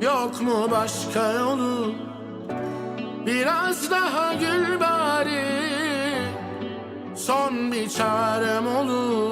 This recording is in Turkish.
Yok mu başka yolu? Biraz daha gül bari. Son bir çarem olur.